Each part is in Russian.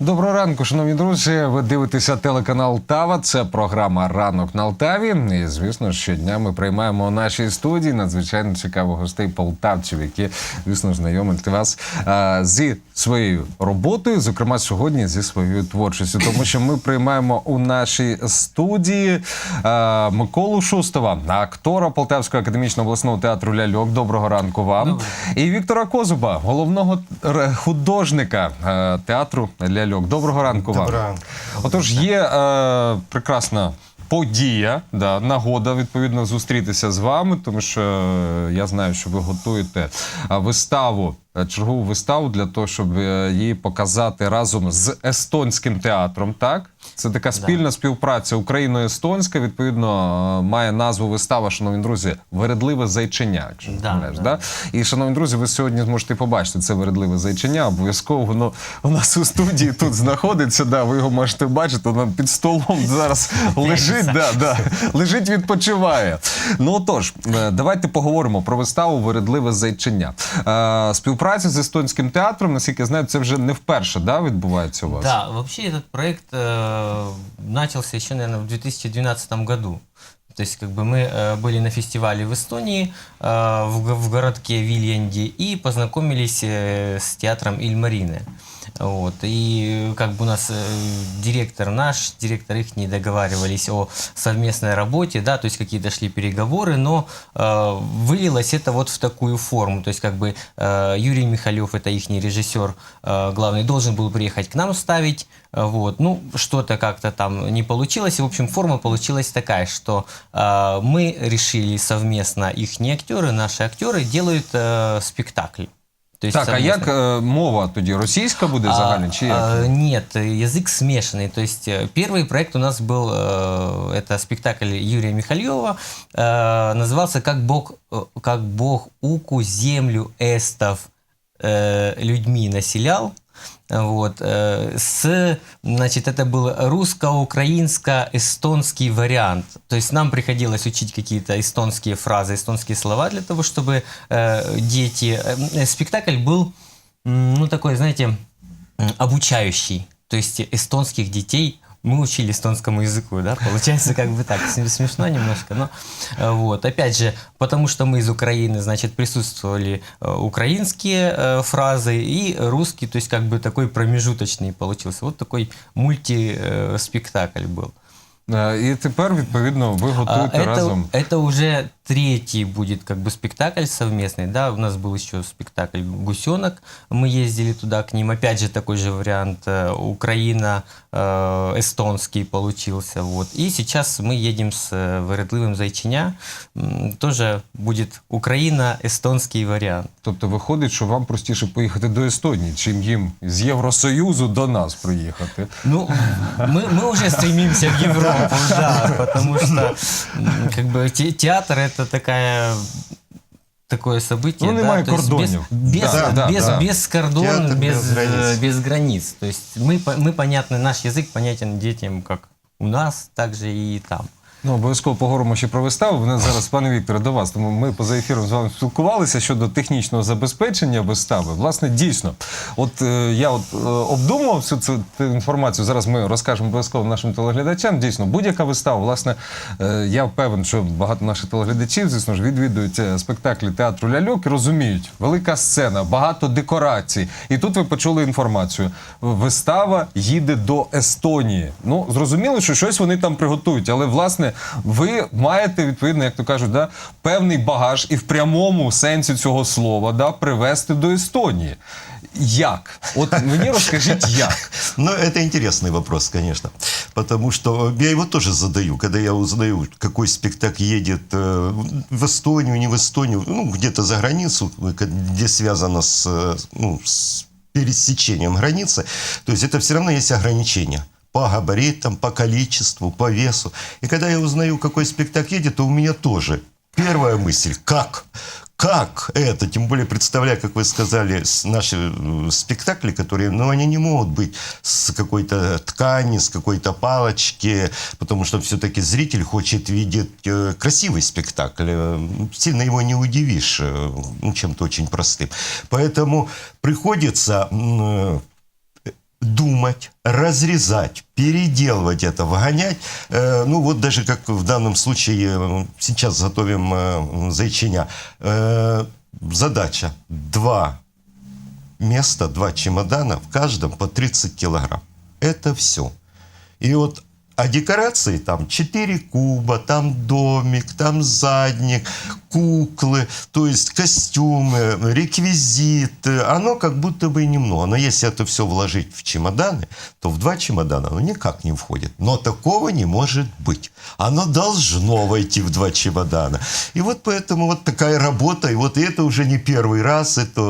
Доброго ранку, шановні друзі. Ви дивитеся телеканал Тава. Це програма Ранок на Алтаві. І звісно, щодня ми приймаємо у нашій студії надзвичайно цікавих гостей полтавців, які звісно ж знайомлять вас а, зі своєю роботою, зокрема сьогодні зі своєю творчістю, тому що ми приймаємо у нашій студії а, Миколу Шустова, актора Полтавського академічного обласного театру Ляльок. Доброго ранку вам. І Віктора Козуба, головного художника е, театру Ляльок. Доброго ранку вам. Доброго ранку. Отож, є е, прекрасна подія, да, нагода відповідно зустрітися з вами, тому що е, я знаю, що ви готуєте е, виставу. е, Чергову виставу для того, щоб е, її показати разом з естонським театром. Так, це така спільна співпраця україно-естонська. Відповідно, е, має назву вистава, шановні друзі, вередливе зайчиня. Якщо Да, помиляюсь, да. да? І, шановні друзі, ви сьогодні зможете побачити це вередливе зайчиня. Обов'язково воно у нас у студії тут знаходиться. Да, ви його можете бачити. Воно під столом зараз лежить. Да, да, лежить, відпочиває. Ну отож, е, давайте поговоримо про виставу Вередливе зайчиня. Е, Співпраця з естонським театром, наскільки я знаю, це вже не вперше да, відбувається у вас. Да, вообще этот проект э, начался еще, наверное, в 2012 году. То есть, как бы мы э, были на фестивале в Эстонии, э, в, в городке Вильянди, и познакомились э, с театром Ильмарины. Вот. И как бы у нас э, директор наш, директор их не договаривались о совместной работе, да, то есть какие-то шли переговоры, но э, вылилось это вот в такую форму. То есть как бы э, Юрий Михалев, это их режиссер э, главный, должен был приехать к нам ставить. Э, Вот. Ну, что-то как-то там не получилось. И, в общем, форма получилась такая, что э, мы решили совместно, их актеры, наши актеры делают э, спектакль. То есть Так, а совместно. як е, мова тоді? Російська буде загальна чи як? а, нет, язык смешанный. То есть э, первый проект у нас был, э, это спектакль Юрия Михальева, э, назывался «Как Бог, э, как Бог Уку землю эстов э, людьми населял». Вот. э, С, значит, это был русско-украинско-эстонский вариант. То есть нам приходилось учить какие-то эстонские фразы, эстонские слова для того, чтобы э, дети... э, Спектакль был, ну, такой, знаете, обучающий. То есть эстонских детей мы учили эстонскому языку, да, получается как бы так, см- смешно немножко, но э, вот, опять же, потому что мы из Украины, значит, присутствовали э, украинские э, фразы и русский, то есть как бы такой промежуточный получился, вот такой мультиспектакль был. Е, І тепер, відповідно, ви А, готуєте это, разом. это уже третий будет как бы спектакль совместный, да, у нас был еще спектакль «Гусенок», мы ездили туда к ним, опять же такой же вариант, э, Украина, э, эстонский получился, вот, и сейчас мы едем с э, «Вередливым Зайчиня», М, тоже будет Украина, эстонский вариант. Тобто виходить, що вам простіше поїхати до Естонії, чим їм з Євросоюзу до нас приїхати. Ну, мы, мы уже стремимся в Европу, да, потому что как бы те- театр это такая такое событие, Ну, да, немає то есть без, кордонів. без, Да, да, без, да. без кордон, Театр без, без границ. э, без границ. То есть мы, мы понятны, наш язык понятен детям как у нас, так же и там. Ну, обов'язково поговоримо ще про виставу. Вони зараз, пане Вікторе, до вас. Тому ми поза ефіром з вами спілкувалися щодо технічного забезпечення вистави. Власне, дійсно, от е, я от е, обдумував всю цю інформацію. Зараз ми розкажемо обов'язково нашим телеглядачам. Дійсно, будь-яка вистава. Власне, е, я впевнений, що багато наших телеглядачів, звісно ж, відвідують е, спектаклі театру ляльок і розуміють, велика сцена, багато декорацій. І тут ви почули інформацію. Вистава їде до Естонії. Ну, зрозуміло, що щось вони там приготують, але власне ви маєте відповідно, як то кажуть, да, певний багаж і в прямому сенсі цього слова да, привезти до Естонії. Як? От мені розкажіть, як? Ну, это интересный вопрос, конечно. Потому что я его тоже задаю, когда я узнаю, какой спектакль едет э, в Эстонию, не в Эстонию, ну, где-то за границу, где связано с, э, ну, с пересечением границы. То есть это все равно есть ограничения По габаритам, по количеству, по весу. И когда я узнаю, какой спектакль едет, то у меня тоже первая мысль – как? Как это? Тем более, представляя, как вы сказали, наши э, спектакли, которые, ну, они не могут быть с какой-то ткани, с какой-то палочки, потому что все-таки зритель хочет видеть э, красивый спектакль. Э, Сильно его не удивишь чем-то очень простым. Поэтому приходится думать, разрезать, переделывать это, вгонять. Э, ну вот даже как в данном случае э, сейчас готовим э, зайчиня. Э, задача два места, два чемодана, в каждом по 30 килограмм. Это все. И вот а декорации там 4 куба, там домик, там задник, куклы, то есть костюмы, реквизит. Оно как будто бы немного. Но если это все вложить в чемоданы, то в два чемодана оно никак не входит. Но такого не может быть. Оно должно войти в два чемодана. И вот поэтому вот такая работа. И вот это уже не первый раз. Это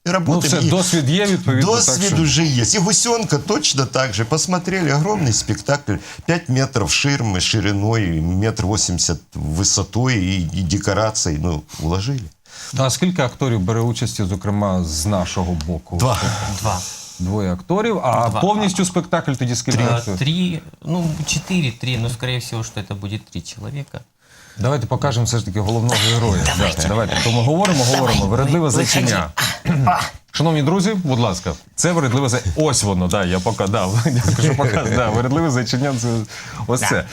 ну, Ну, работаем. все, И- досвід є, відповідно. так Досвід що- уже есть. И «Гусенка» точно так же. Посмотрели огромный спектакль. 5 метров ширмы шириной, метр восемьдесят высотой и, и декорацией. Ну, уложили. А скільки акторів бере участі, зокрема, з нашого боку? Два. Два. Двоє акторів, а Два. повністю спектакль тоді скільки? Э, Три, ну, четыре, три, но скорее всего, что это будет три человека. Давайте покажемо все ж таки головного героя. Давайте, давайте. То ми говоримо, говоримо. Вередливе зайчиня. Шановні друзі, будь ласка, це вередливе зайчиня. Ось воно, да, я пока дав. Дякую, що показав. Да, вередливе зайчиня це ось це.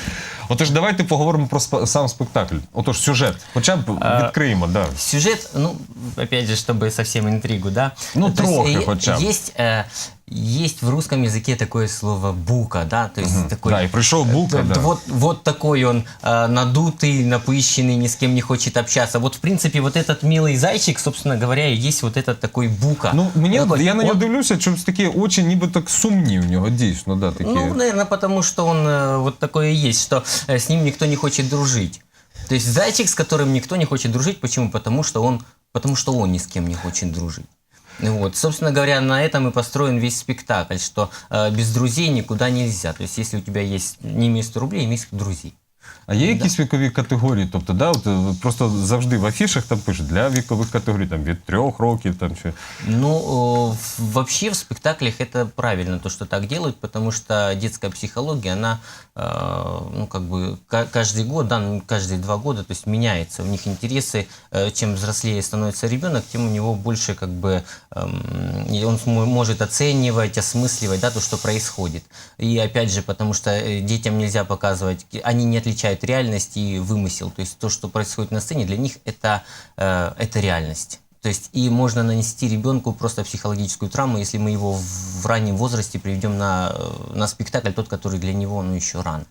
Отож, давайте поговоримо про спа- сам спектакль. Отож, сюжет. Хоча б відкриємо, да. Сюжет, ну, опять же, чтобы совсем интригу, да? Ну, То есть, трохи э, хотя бы. Есть, э, есть в русском языке такое слово «бука», да? То есть такой... Да, і прийшов Бука, Т- да. Вот, вот такой он э, надутый, напыщенный, ни с кем не хочет общаться. Вот, в принципе, вот этот милый зайчик, собственно говоря, и есть вот этот такой бука. Ну, мені, Такой, я на нього он- дивлюся, чомусь такі очі ніби так сумні в нього, дійсно, да, такі. Ну, наверное, потому что он э, вот такое и есть, что э, с ним никто не хочет дружить. То есть зайчик, с которым никто не хочет дружить, почему? Потому что он, потому что он ни с кем не хочет дружить. Вот. Собственно говоря, на этом и построен весь спектакль, что э, без друзей никуда нельзя. То есть, если у тебя есть не имей 100 рублей, имей друзей. А є якісь вікові категорії? Тобто, да, от, е, просто завжди в афішах там пишуть для вікових категорій там, від трьох років там, чи. Ну, э, в- вообще в спектаклях это правильно, то, что так делают, потому что детская психология, она, э, ну, как бы, ка- каждый год, да, ну, каждые два года, то есть меняется. У них интересы, э, чем взрослее становится ребенок, тем у него больше, как бы, эм, и он смо- может оценивать, осмысливать, да, то, что происходит. И опять же, потому что э, детям нельзя показывать, они не отличают реальность и вымысел. То есть то, что происходит на сцене, для них это, э, это реальность. То есть и можно нанести ребенку просто психологическую травму, если мы его в раннем возрасте приведем на, э, на спектакль, тот, который для него ну, еще рано.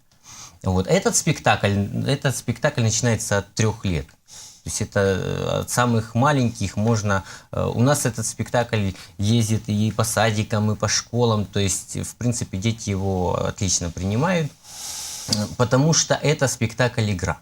Вот. Этот спектакль, этот спектакль начинается от трех лет. То есть это э, от самых маленьких можно... э, У нас этот спектакль ездит и по садикам, и по школам. То есть, в принципе, дети его отлично принимают, потому что это спектакль-игра.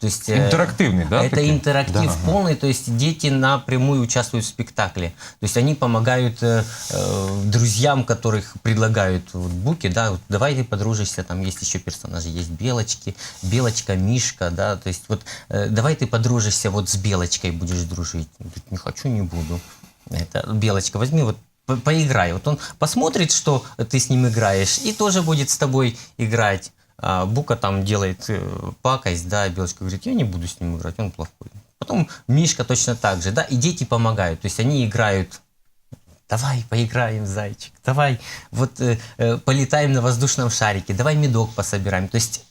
То есть, э, Інтерактивний, да? это такий? интерактив полный, то есть дети напрямую участвуют в спектакле. То есть они помогают э, э, друзьям, которых предлагают вот, буки, да, вот, давай ты подружишься, там есть еще персонажи, есть Белочки, Белочка, Мишка, да, то есть вот э, давай ты подружишься вот с Белочкой будешь дружить. Он говорит, не хочу, не буду. Это Белочка, возьми вот по- поиграй. Вот он посмотрит, что ты с ним играешь, и тоже будет с тобой играть. А Бука там делает э, пакость, да, Белочка говорит, я не буду с ним играть, он плохой. Потом Мишка точно так же, да, и дети помогают, то есть они играют Давай поиграем, зайчик. Давай вот э, э, полетаем на воздушном шарике. Давай медок пособираем. То есть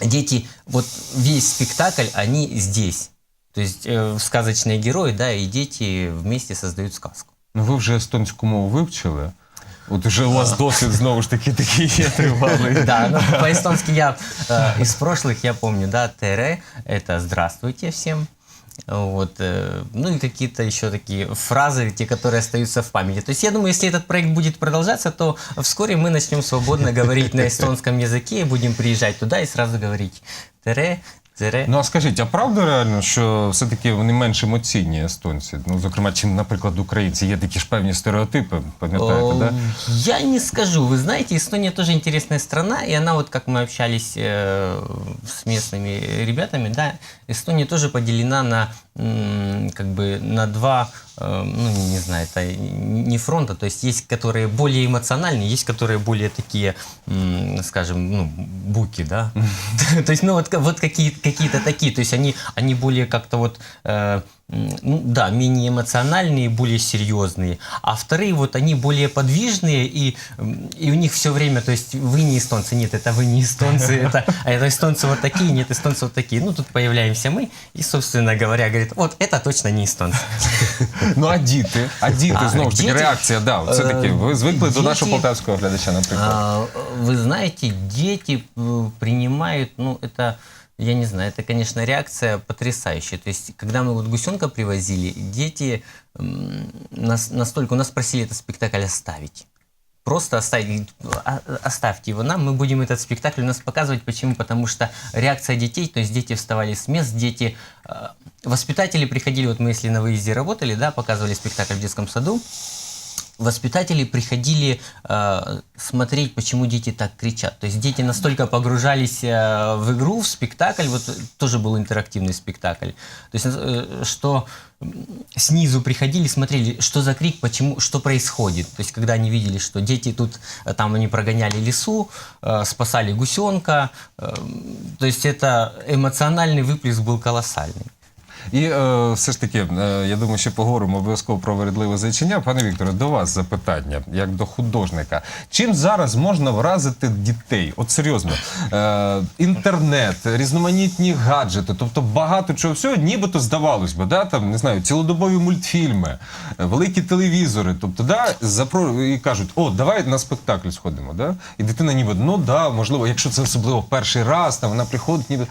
дети, вот весь спектакль, они здесь. То есть э, сказочные герои, да, и дети вместе создают сказку. Ну, ви вже естонську мову вивчили. От вже у вас досвід знову ж таки такий є тривалий. Да, ну, по-эстонски я э, из прошлых я помню, да, тере, это здравствуйте всем. Вот, э, ну и какие-то еще такие фразы, те, которые остаются в памяти. То есть я думаю, если этот проект будет продолжаться, то вскоре мы начнем свободно говорить на эстонском языке, будем приезжать туда и сразу говорить тере. Ну а скажіть, а правда реально, що все-таки вони менш емоційні естонці? Ну, зокрема, чим, наприклад, українці. Є такі ж певні стереотипи, пам'ятаєте, Э, да? Я не скажу. Вы знаете, Эстония тоже интересная страна, и она вот, как мы общались э, с местными ребятами, да, Эстония тоже поделена на м, как бы на два, э, ну не знаю, это не фронта, то есть есть, которые более эмоциональные, есть, которые более такие, скажем, ну буки, да, то есть ну вот, вот какие какие-то такие, то есть они они более как-то вот э, ну да, менее эмоциональные, более серьезные. А вторые вот они более подвижные, и, м, и у них все время, то есть вы не эстонцы, нет, это вы не эстонцы, это, а это эстонцы вот такие, нет, эстонцы вот такие. Ну тут появляемся мы, и, собственно говоря, говорит, вот это точно не эстонцы. Ну а діти? А діти, А, знову ж таки, діти? реакція, да, все таки. Е, Ви звикли до нашого діти- полтавського глядача, наприклад. А, Вы знаете, дети э, принимают, ну, это, я не знаю, это, конечно, реакция потрясающая. То есть, когда мы вот гусенка привозили, дети нас, настолько, у нас просили этот спектакль оставить. Просто оставить, «А- оставьте его нам, мы будем этот спектакль у нас показывать. Почему? Потому что реакция детей, то есть дети вставали с мест, дети, э, воспитатели приходили, вот мы если на выезде работали, да, показывали спектакль в детском саду, воспитатели приходили э, смотреть, почему дети так кричат. То есть дети настолько погружались э, в игру, в спектакль, вот тоже был интерактивный спектакль. То есть, э, что снизу приходили, смотрели, что за крик, почему, что происходит. То есть, когда они видели, что дети тут, э, там они прогоняли лесу, э, спасали гусенка. э, то есть, это эмоциональный выплеск был колоссальный. І е, все ж таки, е, я думаю, що поговоримо обов'язково про вередливе зайчиня. Пане Вікторе, до вас запитання, як до художника. Чим зараз можна вразити дітей? От серйозно, е, інтернет, різноманітні гаджети, тобто багато чого всього, нібито здавалось би, да, там, не знаю, цілодобові мультфільми, е, великі телевізори. Тобто, да, запро... і кажуть, о, давай на спектакль сходимо. Да? І дитина ніби, ну да, можливо, якщо це особливо перший раз, там вона приходить, ніби.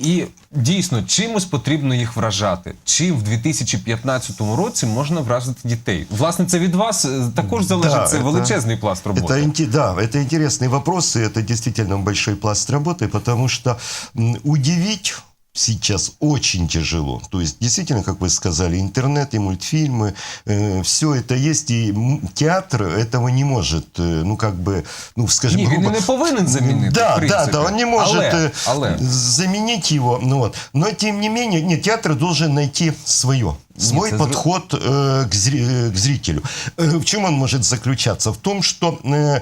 І дійсно чимось потрібно їх вражати. Чим в 2015 році можна вразити дітей? Власне, це від вас е, також залежить. Да, це это- величезний пласт роботи. Это, инте- да, это интересный вопрос, и это действительно большой пласт работы, потому что м, удивить сейчас очень тяжело. То есть, действительно, как вы сказали, интернет и мультфильмы, все это есть, и м, театр этого не может, э, ну, как бы, ну, скажем, Ні, він грубо... і не повинен замінити. в Да, да, принципі. да, он не может Але, э, але заменить его. Ну, вот. Но тем не менее, нет, театр должен найти свое. Свой зру- подход э, к, зри- э, к зрителю. Э, в чем он может заключаться? В том, что э,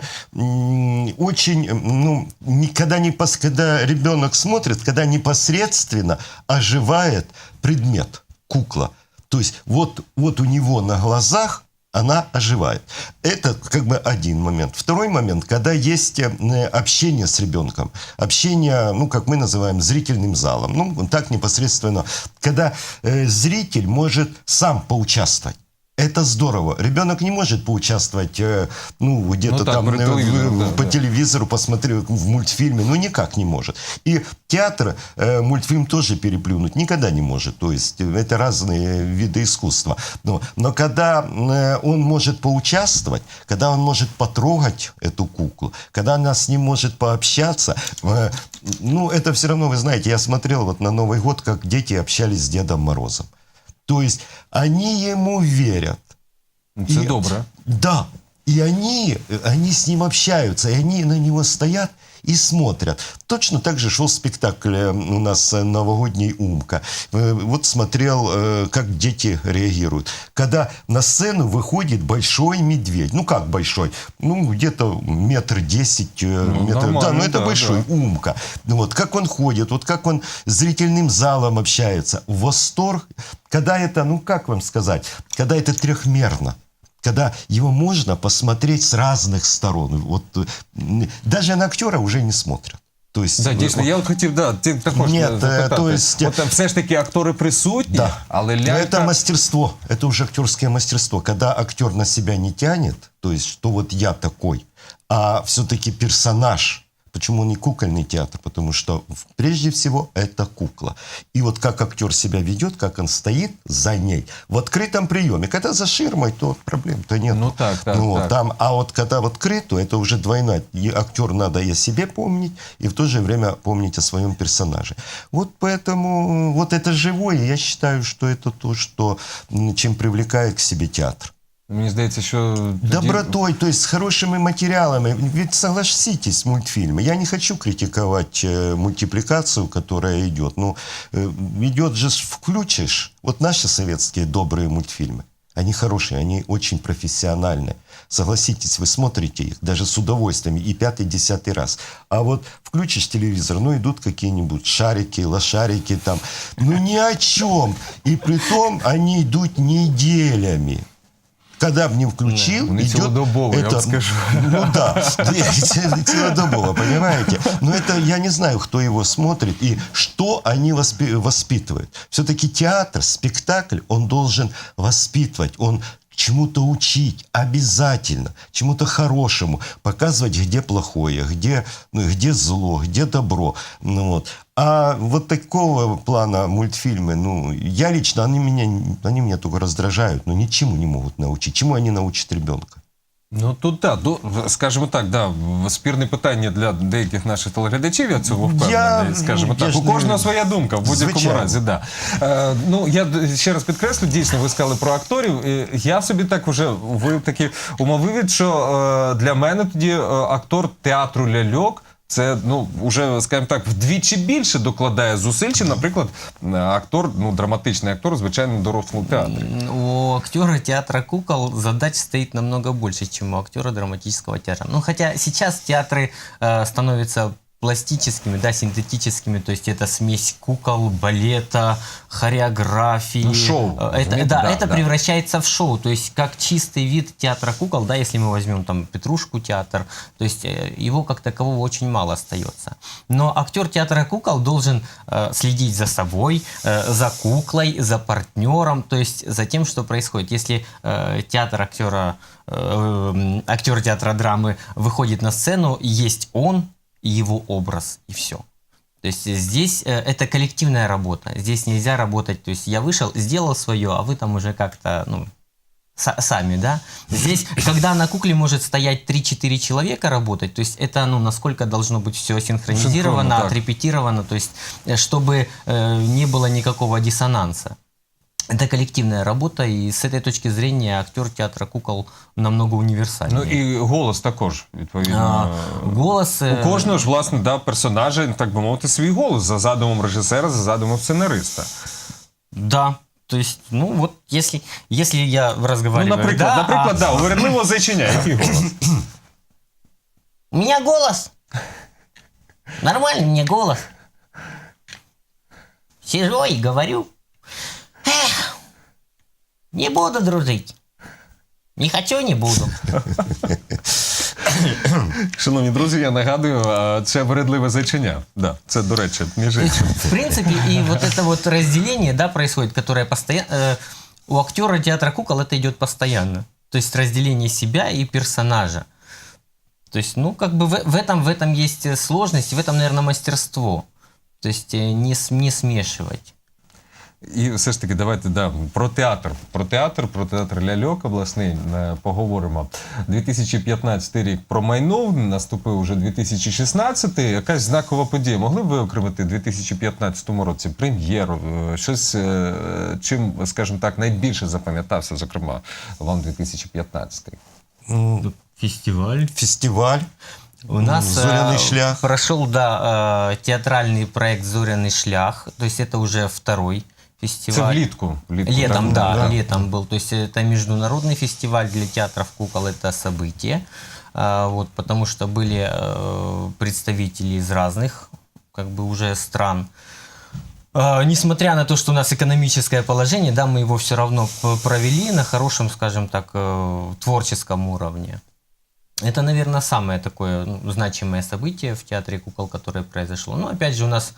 очень, э, ну, не- когда, не пос- когда ребенок смотрит, когда непосредственно оживает предмет, кукла. То есть вот, вот у него на глазах она оживает. Это как бы один момент. Второй момент, когда есть э, общение с ребенком. Общение, ну, как мы называем, зрительным залом. Ну, так непосредственно. Когда э, зритель может сам поучаствовать. Это здорово. Ребенок не может поучаствовать, э, ну, где-то Ну так, там по э, телевизору, в- да, по да. телевизору посмотрел в мультфильме, ну никак не может. И театр э, мультфильм тоже переплюнуть никогда не может. То есть э, это разные виды искусства. Но, но когда э, он может поучаствовать, когда он может потрогать эту куклу, когда она с ним может пообщаться, э, ну это все равно, вы знаете, я смотрел вот на Новый год, как дети общались с Дедом Морозом. То есть они ему верят. це І- добре. Да. И они, они с ним общаются, и они на него стоят и смотрят. Точно так же шел спектакль у нас новогодний «Умка». Вот смотрел, как дети реагируют. Когда на сцену выходит большой медведь. Ну, как большой? Ну, где-то метр десять. э, Ну, метр. Да, нормально, ну это да, большой. да. Умка. Вот как он ходит, вот как он с зрительным залом общается. Восторг. Когда это, ну как вам сказать, когда это трехмерно Когда его можно посмотреть с разных сторон. Вот, э, м, даже на актера уже не смотрят. То есть, Да, э, дійсно, я от хотів да, ти також Ні, е, е, запитати. то есть- От, е, все ж таки актори присутні, Да. але Но лялька... это мастерство, это уже актерское мастерство. Когда актер на себя не тянет, то есть, что вот я такой, а все-таки персонаж. Почему не кукольный театр? Потому что прежде всего это кукла. И вот как актер себя ведет, как он стоит за ней в открытом приеме. Когда за ширмой, то проблем-то нет. Ну так, так, Ну, так. Там, а вот когда в открытую, это уже двойная. И актер надо и о себе помнить, и в то же время помнить о своем персонаже. Вот поэтому вот это живое, я считаю, что это то, что, чем привлекает к себе театр. Мені здається, що... тоді- Добротой, то есть с хорошими материалами. Ведь согласитесь, мультфильмы. Я не хочу критиковать э, мультипликацию, которая идет. Ну, э, идет же, ж, включишь. Вот наши советские добрые мультфильмы. Они хорошие, они очень профессиональные. Согласитесь, вы смотрите их даже с удовольствием и пятый, десятый раз. А вот включишь телевизор, ну идут какие-нибудь шарики, лошарики там. Ну ни о чем. И при том они идут неделями. Когда бы не включил, Вони идет... цілодобово, я вам скажу. Ну да, целодобово, понимаете? Но это я не знаю, кто его смотрит и что они воспи- воспитывают. Все-таки театр, спектакль, он должен воспитывать, он чему-то учить обязательно, чему-то хорошему, показывать, где плохое, где, ну, где зло, где добро. Ну, вот. А вот такого плана мультфильмы, ну, я лично, они меня, они меня только раздражают, но ничему не могут научить. Чему они научат ребенка? Ну тут так, да, скажімо так, да, спірне питання для деяких наших телеглядачів, я цього впевнений. Я, скажімо я так, У у не- кожного своя думка в будь-якому разі. Да. Е, ну я ще раз підкреслю, дійсно, ви сказали про акторів. І я собі так вже ви такі умовив, що е, для мене тоді е, актор театру ляльок. Це ну уже скажімо так вдвічі більше докладає зусиль, чим, наприклад, е, актор, ну драматичний актор, звичайно, дорослого театру. М, У актера театра кукол задач стоит намного больше, чем у актера драматического театра. Ну, хотя сейчас театры э, становятся пластическими, да, синтетическими, то есть это смесь кукол, балета, хореографии. Ну, шоу, Э, Это, да, да, это да. превращается в шоу, то есть как чистый вид театра кукол, да, если мы возьмем там Петрушку театр, то есть э, его как такового очень мало остается. Но актер театра кукол должен э, следить за собой, э, за куклой, за партнером, то есть за тем, что происходит. Если э, театр актера, э, актер театра драмы выходит на сцену, есть он и его образ, и все. То есть здесь э, это коллективная работа. Здесь нельзя работать. То есть я вышел, сделал свое, а вы там уже как-то, ну, са- сами, да? Здесь, когда на кукле может стоять 3-4 человека работать, то есть это, ну, насколько должно быть все синхронизировано, отрепетировано, то есть э, чтобы э, не было никакого диссонанса Это коллективная работа, и с этой точки зрения актер театра кукол намного универсальнее. Ну і голос також, відповідно. А, голос... э, У кожного ж, власне, да, персонажа, так би мовити, свій голос за задумом режисера, за задумом сценариста. Да. То есть, ну вот, если, если я Ну, разговариваю... наприклад, да, наприклад, а да, у вередливого зайчиня, який голос? У меня голос. Нормальный мне голос. Сижу и говорю. Эх, не буду дружить. Не хочу, не буду. Шановні друзі, я нагадую, а, це вередливе зайчиня. Да, це, до речі, між іншим. В принципе, и вот это вот разделение, да, происходит, которое постоянно... у актера театра кукол это идет постоянно. То есть разделение себя и персонажа. То есть, ну, как бы в, в этом, в этом есть э, сложность, и в этом, наверное, мастерство. То есть э, не, с- не смешивать. І все ж таки, давайте да, про театр. Про театр, про театр ляльок обласний е, поговоримо. 2015 рік промайнув, наступив уже 2016. Якась знакова подія. Могли б ви окремити в 2015 році прем'єру? е, Щось, е, чим, скажімо так, найбільше запам'ятався, зокрема, вам 2015? Ну, Фестиваль. фестиваль. У нас «Зоряный э, шлях». прошел, да, э, театральный проект «Зоряный шлях». То есть это уже второй Це фестиваль. влітку. влітку Летом, так? да, да. летом был. То есть это международный фестиваль для театров кукол, это событие. А, вот, потому что были э, представители из разных как бы уже стран. А, несмотря на то, что у нас экономическое положение, да, мы его все равно провели на хорошем, скажем так, э, творческом уровне. Это, наверное, самое такое ну, значимое событие в театре кукол, которое произошло. Но опять же у нас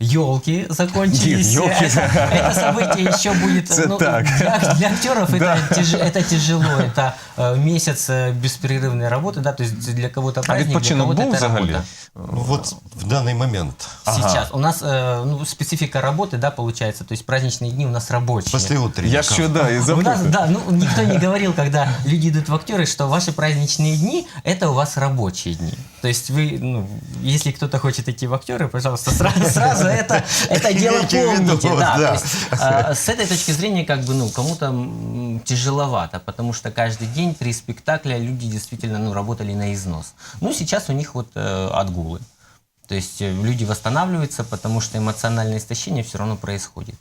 елки закончились. Нет, ёлки. Это, это событие еще будет Это ну, так. Для, для актеров Да. это, тяж- это тяжело. Это э, месяц э, беспрерывной работы, да, то есть для кого-то А праздник, для відпочинок кого-то був это взагалі? работа. Ну, вот в данный момент. Сейчас у нас э, ну, специфика работы, да, получается, то есть праздничные дни у нас рабочие. После утренника. Я що, да, і У нас, запитую. да, ну никто не говорил, когда люди идут в актеры, что ваши праздничные дни это у вас рабочие дни. То есть вы, ну, если кто-то хочет идти в актеры, пожалуйста, сразу, сразу это, это дело помните. Да, да. есть, а, с этой точки зрения, как бы, ну, кому-то тяжеловато, потому что каждый день три спектакля люди действительно, ну, работали на износ. Ну, сейчас у них вот э, отгулы. То есть э, люди восстанавливаются, потому что эмоциональное истощение все равно происходит.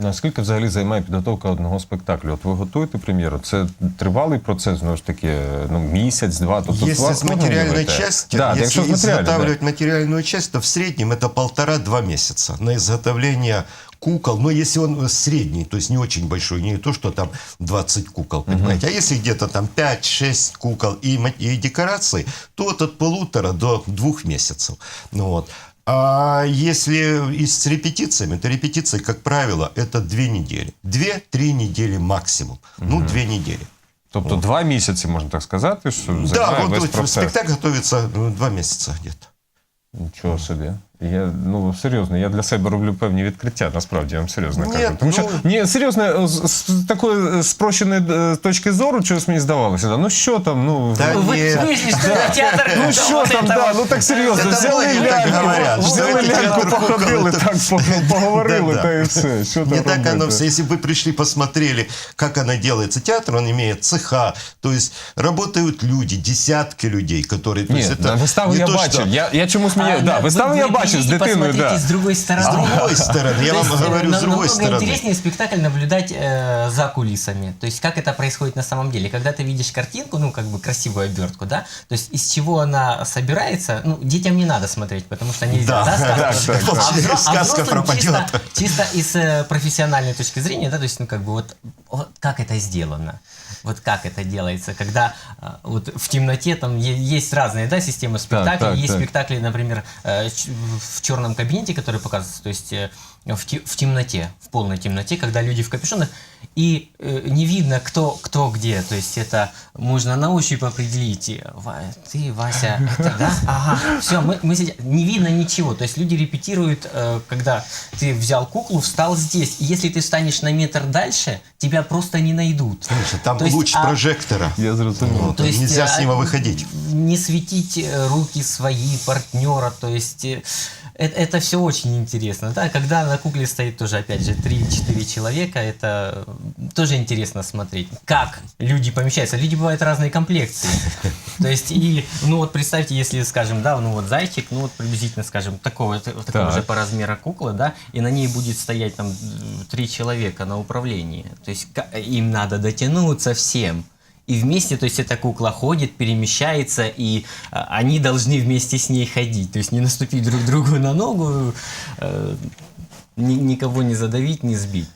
Наскільки взагалі займає підготовка одного спектаклю? От ви готуєте прем'єру? Це тривалий процес, знову ж таки, ну, місяць, два. Тобто Если с материальной уявити? да, если з матеріальної, да. изготавливать материальную часть, то в среднем это полтора-два месяца на изготовление кукол. Но если он средний, то есть не очень большой, не то, что там 20 кукол, понимаете, а если где-то там 5-6 кукол и, и декорации, то вот от полутора до двух месяцев. Ну, вот. А если и с репетициями, то репетиции, как правило, это две недели. Две-три недели максимум. Ну, две недели. Тобто два місяці, можна так сказати, що Да, займає вот, весь вот процес. спектакль готовится ну, два месяца где-то. Нічого собі. Я ну серйозно, я для себе роблю певні відкриття, насправді я вам серйозно Ні, кажу. Тому що ну- ні, серйозно, з, з такої е, спрощеної е, точки зору, чогось мені здавалося, да, ну що там, ну Да Вы нет. вышли, что ли, в театр? Ну що там, да, ну так серйозно, Це взяли многие так говорять, ляльку, що взяли це ляльку, театр походили, кукол, так по- поговорили, Да-да. та і все. Що там Не так робити? оно все. Если бы вы пришли, посмотрели, как она делается. Театр, он имеет цеха, то есть работают люди, десятки людей, которые... То Ні, есть да, виставу не я то, бачив. что- Я, я чомусь мені, А, да, на- виставу вы- я вы з придите, дитиною, посмотрите да. с другой стороны. С другой стороны, я То вам есть, говорю, с другой намного стороны. интереснее спектакль наблюдать э, за кулисами. То есть, как это происходит на самом деле. Когда ты видишь картинку, ну, как бы красивую обертку, да, то есть, из чего она собирается, ну, детям не надо смотреть, потому что нельзя, Да, да, сказку? так, так, А так. взро- а Сказка пропадет. Чисто, чисто из э, профессиональной точки зрения, да, то есть, ну, как бы, вот, вот как это сделано. Вот как это делается, когда а, вот в темноте там есть разные да, системы спектаклей. так, есть так. спектакли, например, э, в черном кабинете, которые показываются, то есть э, в, те- в темноте, в полной темноте, когда люди в капюшонах, и э, не видно, кто, кто где. То есть это можно на ощупь определить. И, Ва- Ты, Вася, это, да? Ага, все, мы, мы сидим. Не видно ничего. То есть люди репетируют, э, когда ты взял куклу, встал здесь. И если ты встанешь на метр дальше, тебя просто не найдут. Конечно, Там То есть, луч а- прожектора. Я зрозумів. Вот, то есть, Нельзя с а, него выходить. Не светить э, руки свои, партнера, то есть э, это, это все очень интересно. Да? Когда на кукле стоит тоже, опять же, 3-4 человека, это э, тоже интересно смотреть. Как люди помещаются. Люди бывают разной комплекции. То есть, и, ну вот представьте, если, скажем, да, ну вот зайчик, ну вот приблизительно, скажем, такого, такого Так. же по размеру куклы, да, и на ней будет стоять там э, три человека на управлении. То есть ка- им надо дотянуться всем. И вместе, то есть эта кукла ходит, перемещается, и а, они должны вместе с ней ходить. То есть не наступить друг другу на ногу, э, ни- никого не задавить, не сбить.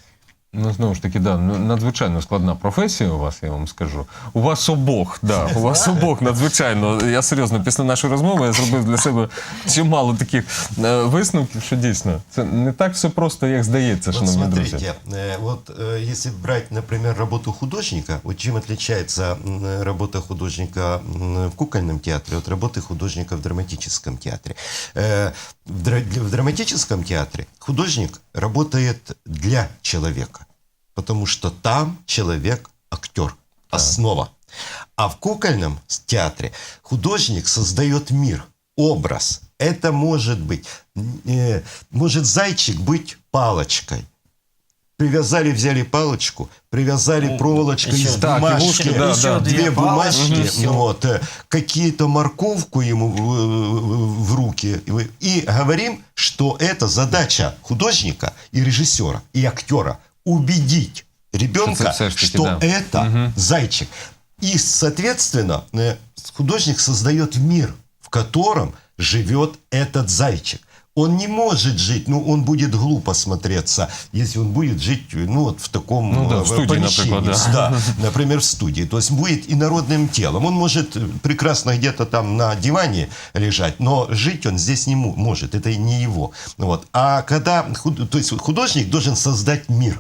Ну, знову ж таки, да, ну, надзвичайно складна професія у вас, я вам скажу. У вас обох, да, у вас обох надзвичайно. Я серйозно, після нашої розмови я зробив для себе чимало таких е, висновків, що дійсно це не так все просто, як здається, Вот шановні друзі. смотрите, э, вот э, если брать, например, работу художника, вот чем отличается м, работа художника м, в кукольном театре от работы художника в драматическом театре. Э, В дра- для- в драматическом театре художник работает для человека, потому что там человек актер, основа. А в кукольном театре художник создает мир, образ. Это может быть, э, может зайчик быть палочкой. Привязали, взяли палочку, привязали Ну, проволочкой еще- из Так, бумажки, ушки, да, Еще да. две две палочки, бумажки, ну вот, э, какие-то морковку ему в, в- в руки. И говорим, что это задача художника и режиссера, и актера убедить ребенка, Что да. это зайчик. И, соответственно, э, художник создает мир, в котором живет этот зайчик. Он не может жить, ну, он будет глупо смотреться, если он будет жить, ну, вот в таком Ну да, э, в студии, помещении. например, да. Да, например, в студии. То есть будет инородным телом. Он может э, прекрасно где-то там на диване лежать, но жить он здесь не может. Это не его. Вот. А когда то есть художник должен создать мир.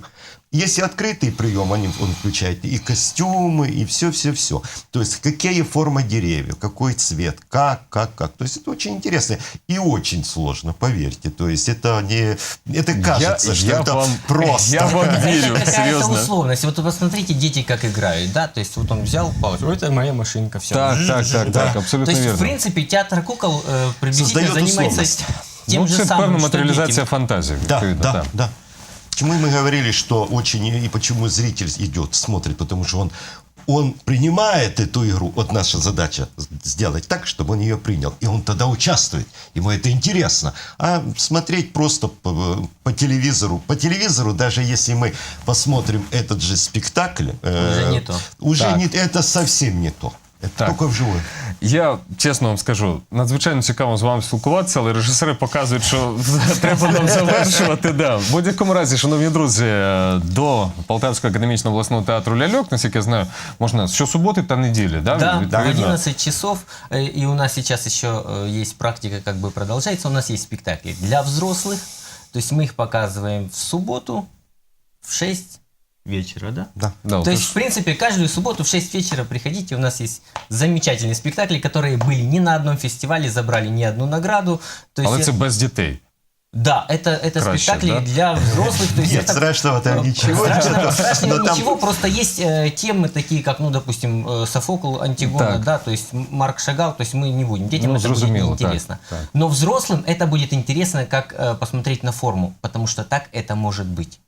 Если открытый прием, он, он включает и костюмы, и все-все-все. То есть какие формы деревьев, какой цвет, как, как, как. То есть это очень интересно и очень сложно, поверьте. То есть это не... Это кажется, что я это вам- просто. я вам Это верю, какая-то серьезно. условность. Вот вы посмотрите, дети как играют, да, то есть вот он взял палочку, это моя машинка, все. Так, так, так, так, абсолютно То есть, вірно. в принципе, театр кукол э, приблизительно Создает занимается условность. тем ну, же це самым, певна что матеріалізація дети. фантазії. Да, відповідно, да, так. да. Почему мы говорили, что очень и почему зритель идет, смотрит, потому что он он принимает эту игру, вот наша задача сделать так, чтобы он ее принял. И он тогда участвует. Ему это интересно. А смотреть просто по, по телевизору. По телевизору, даже если мы посмотрим этот же спектакль... э, Уже не то. Уже Так. не, это совсем не то. Это Так. только вживую. Я чесно вам скажу, надзвичайно цікаво з вами спілкуватися, але режисери показують, що треба нам завершувати. Да. В будь-якому разі, шановні друзі, е, до Полтавського академічного обласного театру Ляльок, наскільки я знаю, можна щосуботи та неділі. Да, Да, в відповідно? 11 часов, э, и у нас сейчас еще э, есть практика, как бы продолжается, у нас есть спектакли для взрослых, то есть мы их показываем в субботу в 6 вечера, да? Да. Да, То есть, в принципе, каждую субботу в 6 вечера приходите, у нас есть замечательные спектакли, которые были не на одном фестивале, забрали ни одну награду. То есть, Але це без дітей. Да, это, это Краще, спектакли да? для взрослых. То есть Нет, это, страшного там э, ничего Страшного, страшного Но там- ничего, просто есть э, темы такие, как, ну, допустим, э, Софокл, Антигона, Так. да, то есть Марк Шагал, то есть мы не будем, детям Ну, это будет неинтересно. так, так. Но взрослым это будет интересно, как э, посмотреть на форму, потому что так это может быть.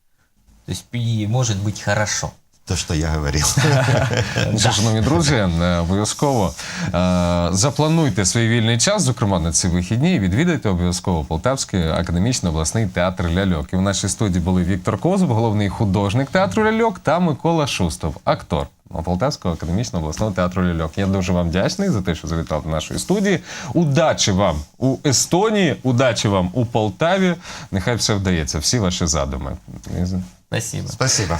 То есть и может быть хорошо. То, что я говорил. Ну шановні друзі, е, обов'язково е, заплануйте свій вільний час, зокрема на ці вихідні, і відвідайте обов'язково Полтавський академічний обласний театр ляльок. І в нашій студії були Віктор Козуб, головний художник театру ляльок, та Микола Шустов, актор. Полтавського академічного обласного театру Лільок. Я дуже вам вдячний за те, що завітав до нашої студії. Удачі вам у Естонії, удачі вам у Полтаві. Нехай все вдається, всі ваші задуми. Спасибо. Спасибо.